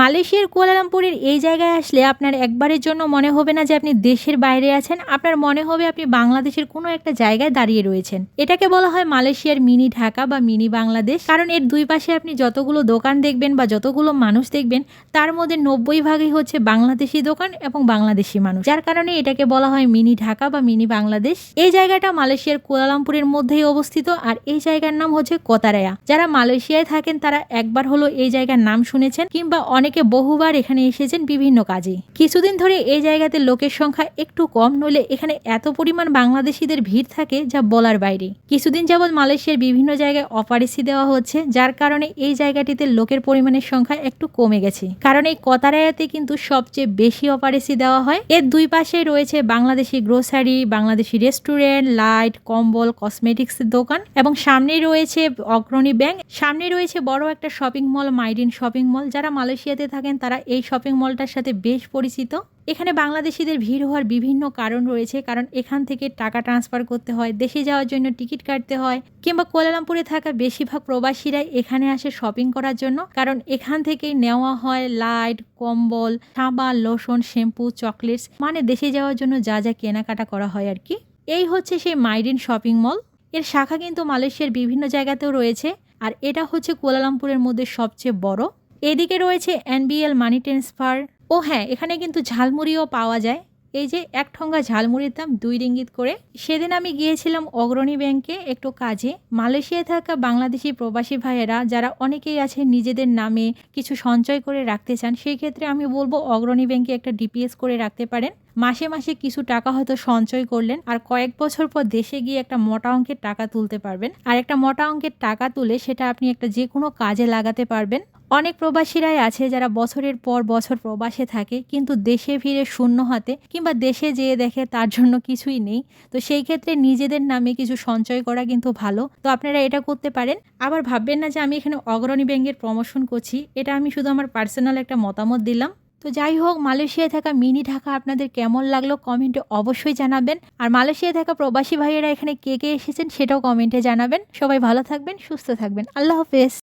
মালয়েশিয়ার কুয়ালালামপুরের এই জায়গায় আসলে আপনার একবারের জন্য মনে হবে না যে আপনি দেশের বাইরে আছেন। আপনার মনে হবে আপনি বাংলাদেশের কোনো একটা জায়গায় দাঁড়িয়ে রয়েছেন। এটাকে বলা হয় মালয়েশিয়ার মিনি ঢাকা বা মিনি বাংলাদেশ। কারণ এর দুই পাশে আপনি যতগুলো দোকান দেখবেন বা যতগুলো মানুষ দেখবেন, তার মধ্যে নব্বই ভাগই হচ্ছে বাংলাদেশি দোকান এবং বাংলাদেশি মানুষ। যার কারণে এটাকে বলা হয় মিনি ঢাকা বা মিনি বাংলাদেশ। এই জায়গাটা মালয়েশিয়ার কুয়ালালামপুরের মধ্যেই অবস্থিত আর এই জায়গার নাম হচ্ছে কোতারায়া। যারা মালয়েশিয়ায় থাকেন, তারা একবার হলো এই জায়গার নাম শুনেছেন কিংবা অনেকে বহুবার এখানে এসেছেন বিভিন্ন কাজে। কিছুদিন ধরে এই জায়গাতে লোকের সংখ্যা একটু কম নলে এখানে এত পরিমাণ বাংলাদেশিদের ভিড় থাকে যা বলার বাইরে। কিছুদিন যাবৎ মালয়েশিয়ার বিভিন্ন জায়গায় অপারেসি দেওয়া হচ্ছে, যার কারণে এই জায়গাটিতে লোকের পরিমাণের সংখ্যা একটু কমে গেছে। কারণ এই কতারায়াতে কিন্তু সবচেয়ে বেশি অপারেসি দেওয়া হয়। এর দুই পাশে রয়েছে Bangladeshi grocery, Bangladeshi restaurant, light, কম্বল কসমেটিক্সের দোকান এবং সামনেই রয়েছে অগ্রণী ব্যাংক। সামনে রয়েছে বড় একটা shopping mall Mydin shopping mall, যারা মালয়েশিয়াতে থাকেন, তারা এই শপিং মলটার সাথে বেশ পরিচিত। এখানে বাংলাদেশিদের ভিড় হওয়ার বিভিন্ন কারণ রয়েছে, কারণ এখান থেকে টাকা ট্রান্সফার করতে হয়, দেশে যাওয়ার জন্য টিকিট কাটতে হয়, কিংবা কোয়ালালামপুরে থাকা বেশিরভাগ প্রবাসীরাই এখানে আসে শপিং করার জন্য। কারণ এখান থেকেই নেওয়া হয় লাইট কম্বল, সাবান লোশন শ্যাম্পু চকলেটস মানে দেশে যাওয়ার জন্য যা যা কেনাকাটা করা হয় আর কি। এই হচ্ছে সেই মাইডিন শপিং মল এর শাখা কিন্তু মালয়েশিয়ার বিভিন্ন জায়গাতেও রয়েছে, আর এটা হচ্ছে কুয়ালালামপুরের মধ্যে সবচেয়ে বড়। এদিকে রয়েছে এনবিএল মানি ট্রান্সফার। ও হ্যাঁ এখানে কিন্তু ঝালমুড়িও পাওয়া যায়। এই যে এক ঠোঙ্গা ঝালমুড়ির দাম দুই রিঙ্গিত করে। সেদিন আমি গিয়েছিলাম অগ্রণী ব্যাংকে একটু কাজে। মালয়েশিয়ায় থাকা বাংলাদেশি প্রবাসী ভাইয়েরা, যারা অনেকেই আছে নিজেদের নামে কিছু সঞ্চয় করে রাখতে চান, সেই ক্ষেত্রে আমি বলব অগ্রণী ব্যাংকে একটা ডিপিএস করে রাখতে পারেন। মাসে মাসে কিছু টাকা হয়তো সঞ্চয় করলেন আর কয়েক বছর পর দেশে গিয়ে একটা মোটা অঙ্কের টাকা তুলতে পারবেন। আর একটা মোটা অঙ্কের টাকা তুলে সেটা আপনি একটা যে কোনো কাজে লাগাতে পারবেন। অনেক প্রবাসীরাই আছে যারা বছরের পর বছর প্রবাসে থাকে, কিন্তু দেশে ফিরে শূন্য হাতে কিংবা দেশে যেয়ে দেখে তার জন্য কিছুই নেই। তো সেই ক্ষেত্রে নিজেদের নামে কিছু সঞ্চয় করা কিন্তু ভালো। তো আপনারা এটা করতে পারেন। আবার ভাববেন না যে আমি এখানে অগ্রণী ব্যাংকের প্রমোশন করছি। এটা আমি শুধু আমার পার্সোনাল একটা মতামত দিলাম। তো যাই হোক, মালয়েশিয়ায় থাকা মিনি ঢাকা আপনাদের কেমন লাগল কমেন্টে অবশ্যই জানাবেন। আর মালয়েশিয়ায় থাকা প্রবাসী ভাইয়েরা এখানে কে কে এসেছেন সেটাও কমেন্টে জানাবেন। সবাই ভালো থাকবেন, সুস্থ থাকবেন। আল্লাহ হাফেজ।